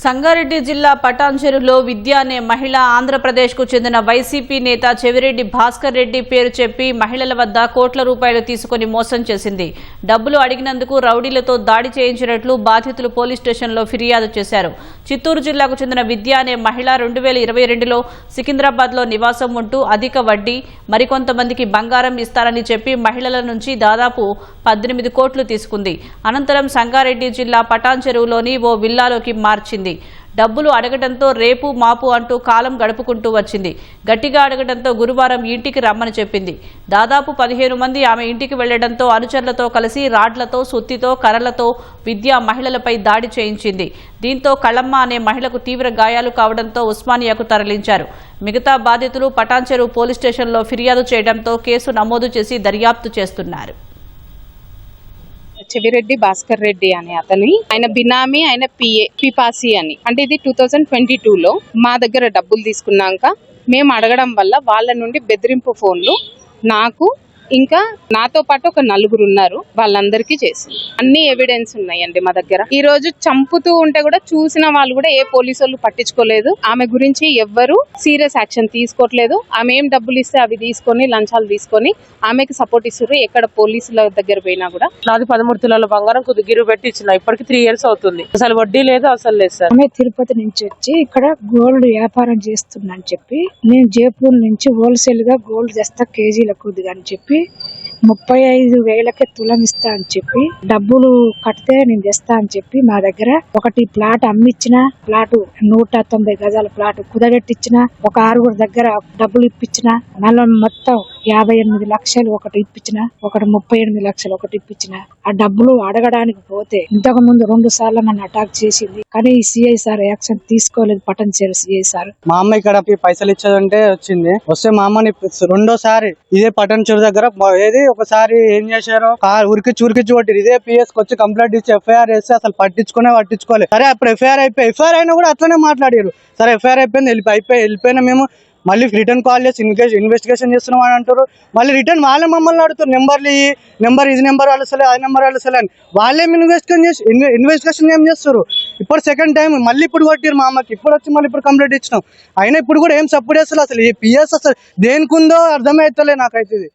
సంగారెడ్డి జిల్లా పటాన్చెరులో విద్య అనే మహిళ ఆంధ్రప్రదేశ్కు చెందిన వైసీపీ నేత చెవిరెడ్డి భాస్కర్ రెడ్డి పేరు చెప్పి మహిళల వద్ద కోట్ల రూపాయలు తీసుకుని మోసం చేసింది. డబ్బులు అడిగినందుకు రౌడీలతో దాడి చేయించినట్లు బాధితులు పోలీస్ స్టేషన్లో ఫిర్యాదు చేశారు. చిత్తూరు జిల్లాకు చెందిన విద్య అనే మహిళ రెండు వేల ఇరవై రెండులో సికింద్రాబాద్లో నివాసం ఉంటూ అధిక వడ్డీ మరికొంతమందికి బంగారం ఇస్తారని చెప్పి మహిళల నుంచి దాదాపు పద్దెనిమిది కోట్లు తీసుకుంది. అనంతరం సంగారెడ్డి జిల్లా పటాన్ చెరువులోని ఓ విల్లాలోకి మార్చింది. డబ్బులు అడగడంతో రేపు మాపు అంటూ కాలం గడుపుకుంటూ వచ్చింది. గట్టిగా అడగడంతో గురువారం ఇంటికి రమ్మని చెప్పింది. దాదాపు పదిహేను మంది ఆమె ఇంటికి వెళ్ళడంతో అనుచరులతో కలిసి రాడ్లతో సుత్తితో కర్రలతో విద్య మహిళలపై దాడి చేయించింది. దీంతో కళమ్మ అనే మహిళకు తీవ్ర గాయాలు కావడంతో ఉస్మానియాకు తరలించారు. మిగతా బాధితులు పటాన్చెరు పోలీస్ స్టేషన్లో ఫిర్యాదు చేయడంతో కేసు నమోదు చేసి దర్యాప్తు చేస్తున్నారు. చెవిరెడ్డి భాస్కర్ రెడ్డి అని అతని. ఆయన బినామీ ఆయన పిఏ పిపాసి అని. అంటే ఇది టూ థౌజండ్ ట్వంటీ టూలో మా దగ్గర డబ్బులు తీసుకున్నాక మేము అడగడం వల్ల వాళ్ళ నుండి బెదిరింపు ఫోన్లు నాకు ఇంకా నాతో పాటు ఒక నలుగురు ఉన్నారు. వాళ్ళందరికీ చేసింది. అన్ని ఎవిడెన్స్ ఉన్నాయండి మా దగ్గర. ఈ రోజు చంపుతూ ఉంటే కూడా చూసిన వాళ్ళు కూడా ఏ పోలీసు వాళ్ళు పట్టించుకోలేదు. ఆమె గురించి ఎవ్వరు సీరియస్ యాక్షన్ తీసుకోవట్లేదు ఆమె ఏం డబ్బులు ఇస్తే అవి తీసుకొని లంచాలు తీసుకొని ఆమెకి సపోర్ట్ ఇస్తారు ఎక్కడ పోలీసుల దగ్గర పోయినా కూడా. నాది పదమూడు తులాల బంగారం కొద్ది గిరు పెట్టి ఇచ్చిన. ఇప్పటికి త్రీ ఇయర్స్ అవుతుంది. అసలు వడ్డీ లేదు అసలు లేదు సార్. ఆమె తిరుపతి నుంచి వచ్చి ఇక్కడ గోల్డ్ వ్యాపారం చేస్తున్నా అని చెప్పి నేను జైపూర్ నుంచి హోల్సేల్గా గోల్డ్ తెస్తా కేజీల కొద్దిగా అని చెప్పి développer ముప్పై ఐదు వేలకే తులం ఇస్తా అని చెప్పి డబ్బులు కడితే నేను తెస్తా అని చెప్పి మా దగ్గర ఒకటి ప్లాట్ అమ్మిచ్చిన ప్లాట్ నూట తొంభై గజాల ప్లాట్ కుదగట్టిచ్చిన ఒక ఆరుగురు దగ్గర డబ్బులు ఇప్పించిన మళ్ళీ మొత్తం యాభై ఎనిమిది లక్షలు ఒకటి ఇప్పించిన ఒకటి ముప్పై ఎనిమిది లక్షలు ఒకటి ఇప్పించిన ఆ డబ్బులు అడగడానికి పోతే ఇంతకు ముందు రెండు సార్లు నన్ను అటాక్ చేసింది. కానీ ఈ సిఐ సార్ యాక్షన్ తీసుకోలేదు పటన్ చేరు సిఐ సార్. మా అమ్మ ఇక్కడ పైసలు ఇచ్చేదంటే వచ్చింది. వస్తే మా అమ్మని రెండోసారి ఇదే పట్టణ చెరు దగ్గర ఏది ఒకసారి ఏం చేశారో? కార్ ఉరికి ఉరికిచ్చి కొట్టిరు ఇదే పిఎస్కి వచ్చి కంప్లైంట్ ఇచ్చి ఎఫ్ఐఆర్ వేస్తే అసలు పట్టించుకునే పట్టించుకోలేదు సరే అప్పుడు ఎఫ్ఐఆర్ అయిపోయి ఎఫ్ఐఆర్ అయినా కూడా అట్లనే మాట్లాడారు సరే ఎఫ్ఐఆర్ అయిపోయింది వెళ్ళిపోయి అయిపోయి వెళ్ళిపోయినా మేము మళ్ళీ రిటర్న్ కాల్ చేసి ఇన్వెస్టిగేషన్ చేస్తున్నాం అని అంటారు మళ్ళీ రిటర్న్ వాళ్ళే మమ్మల్ని అడుగుతారు నెంబర్లు ఈ నెంబర్ ఇది నెంబర్ అలసలే ఆ నెంబర్ అలసలే అని. వాళ్ళే ఇన్వెస్టిగేషన్ చేసి ఇన్వెస్టిగేషన్ ఏం చేస్తారు ఇప్పుడు సెకండ్ టైం మళ్ళీ ఇప్పుడు కొట్టారు మా అమ్మకి. ఇప్పుడు వచ్చి మళ్ళీ ఇప్పుడు కంప్లైంట్ ఇచ్చినాం. అయినా ఇప్పుడు కూడా ఏం సపోర్ట్ చేస్తారు అసలు. ఈ పిఎస్ అసలు దేనికి ఉందో అర్థమవుతలే నాకైతే ఇది.